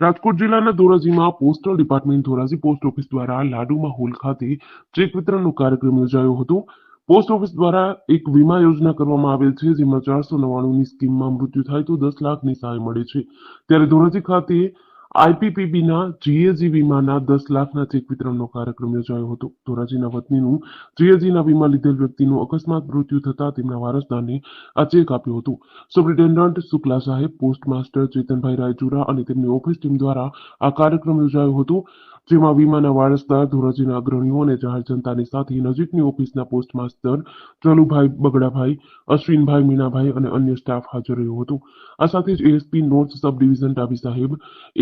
રાજકોટ જિલ્લાના ધોરાજીમાં postal department Dhoraji post office દ્વારા લાડુમાં હોલ ખાતે ચેક વિતરણનો કાર્યક્રમ યોજાયો હતો. પોસ્ટ ઓફિસ દ્વારા એક વીમા યોજના કરવામાં આવેલ છે, જેમાં ચારસો નવ્વાણુંની સ્કીમમાં મૃત્યુ થાય તો દસ લાખની સહાય મળે છે. ત્યારે ધોરાજી ખાતે આઈપીપીબીના જીએજી વીમાના દસ લાખના ચેક વિતરણનો કાર્યક્રમ યોજાયો હતો. ધોરાજીના વતનીનું જીએજીના વીમા લીધેલ વ્યક્તિનું અકસ્માત મૃત્યુ થતા તેમના વારસદારને આ ચેક આપ્યો હતો. સુપ્રિન્ટેન્ડન્ટ શુક્લા સાહેબ પોસ્ટ માસ્ટર ચેતનભાઈ રાયચુરા અને તેમની ઓફિસ ટીમ દ્વારા આ કાર્યક્રમ યોજાયો હતો. જેમાં વીમાના વારસદાર ધોરાજીના અગ્રણીઓ અને જાહેર જનતાની સાથે નજીકની ઓફિસના પોસ્ટ માસ્ટર ચલુભાઈ બગડાભાઈ, અશ્વિનભાઈ મીણાભાઈ અને અન્ય સ્ટાફ હાજર રહ્યો હતો. આ સાથે જ એએસપી નોર્થ સબ ડિવિઝન ડાબી સાહેબ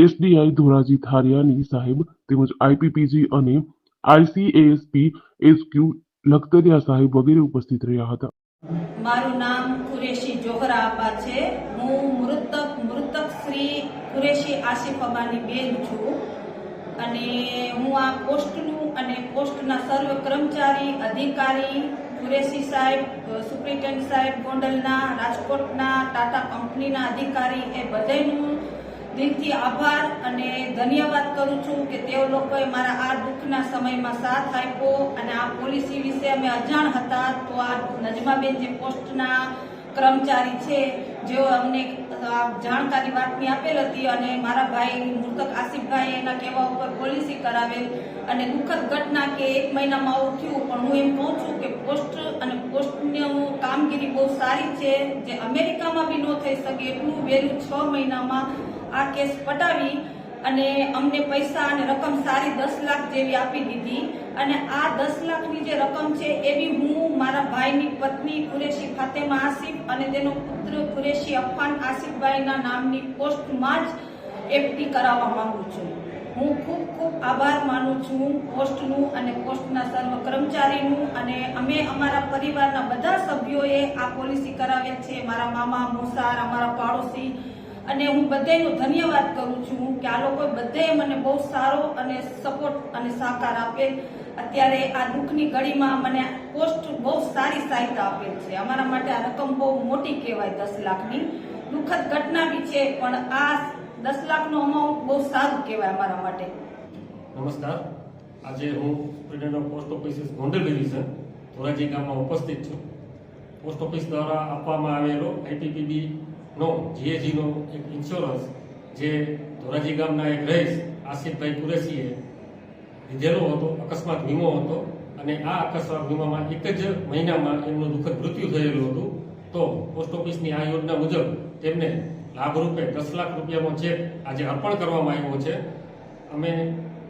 એસડીઆઈ ધોરાજી થારિયાની સાહેબ તેમજ આઈપીપીજી અને આઈસીએએસપી એસક્યુ લખતરિયા સાહેબ વગેરે ઉપસ્થિત રહ્યા હતા. મારું નામ કુરેશી જોહરા છે. હું મૃતક મૃતક શ્રી કુરેશી આસિફ અબાની બેન છું. અને હું આ પોસ્ટનું અને પોસ્ટના સર્વ કર્મચારી, અધિકારી, કુરેશી સાહેબ સુપ્રિન્ટેન્ડન્ટ સાહેબ, ગોંડલના, રાજકોટના, ટાટા કંપનીના અધિકારી એ બધાનું દિલથી આભાર અને ધન્યવાદ કરું છું કે તેઓ લોકોએ મારા આ દુઃખના સમયમાં સાથ આપ્યો અને આ પોલિસી વિશે અમે અજાણ હતા. તો આ નજમાબેન જે પોસ્ટના કર્મચારી છે, જેઓ અમને જાણકારી વાતની આપેલ હતી અને મારા ભાઈ મૃતક આસિફભાઈ એના કહેવા ઉપર પોલિસી કરાવેલ અને દુઃખદ ઘટના કે એક મહિનામાં આવું થયું, પણ હું એમ કહું છું કે પોસ્ટ અને પોસ્ટની કામગીરી બહુ સારી છે, જે અમેરિકામાં બી ન થઈ શકે એટલું વહેલું છ મહિનામાં આ કેસ પટાવી અને અમને પૈસા અને રકમ સારી દસ લાખ જેવી આપી દીધી. અને આ દસ લાખની જે રકમ છે એવી હું મારા ભાઈની પત્ની કુરેશી ફાતેમા આસિફ અને તેનો પુત્ર કુરેશી અફાન આસિફભાઈના નામની પોસ્ટમાં જ એફડી કરાવવા માંગુ છું. હું ખૂબ ખૂબ આભાર માનું છું પોસ્ટનું અને પોસ્ટના સર્વ કર્મચારીનું અને અમે અમારા પરિવારના બધા સભ્યોએ આ પોલિસી કરાવેલ છે. મારા મામા, મોસાર, અમારા પાડોશી અને હું બધાનો ધન્યવાદ કરું છું કે આ લોકોએ બધાએ મને બહુ સારો અને સપોર્ટ અને સહકાર આપેલ અત્યારે આ દુઃખની ઘડીમાં મને પોસ્ટ બહુ સારી સહાયતા આપેલ છે. અમારા માટે આ રકમ બહુ મોટી કહેવાય દસ લાખની. દુઃખદ ઘટના બી છે, પણ આ દસ લાખનો અમાઉન્ટ બહુ સારું કહેવાય અમારા માટે. નમસ્કાર. આજે હું of post offices Gondal division Dhoraji ગામમાં ઉપસ્થિત છું. પોસ્ટ ઓફિસ દ્વારા આપવામાં આવેલો આઈટીપીબી નો જીએજીનો એક ઇન્સ્યોરન્સ જે ધોરાજી ગામના એક રહીશ, આસિફભાઈ કુરેશીએ લીધેલો હતો, અકસ્માત વીમો હતો અને આ અકસ્માત વીમામાં એક જ મહિનામાં એમનું દુઃખદ મૃત્યુ થયેલું હતું. તો પોસ્ટ ઓફિસની આ યોજના મુજબ તેમને લાભરૂપે દસ લાખ રૂપિયાનો ચેક આજે અર્પણ કરવામાં આવ્યો છે. અમે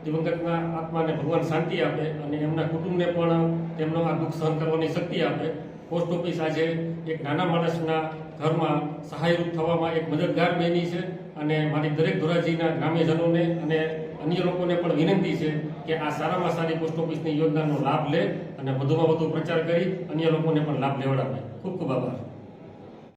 દિવંગતના આત્માને ભગવાન શાંતિ આપે અને એમના કુટુંબને પણ તેમનો આ દુઃખ સહન કરવાની શક્તિ આપે. પોસ્ટ ઓફિસ આજે એક નાના માણસના ઘરમાં સહાયરૂપ થવામાં એક મદદગાર બની છે અને મારી દરેક ધોરાજીના ગ્રામ્યજનોને અને અન્ય લોકોને પણ વિનંતી છે કે આ સારામાં સારી પોસ્ટ ઓફિસની યોજનાનો લાભ લે અને વધુમાં વધુ પ્રચાર કરી અન્ય લોકોને પણ લાભ લેવડાવે. ખૂબ ખૂબ આભાર.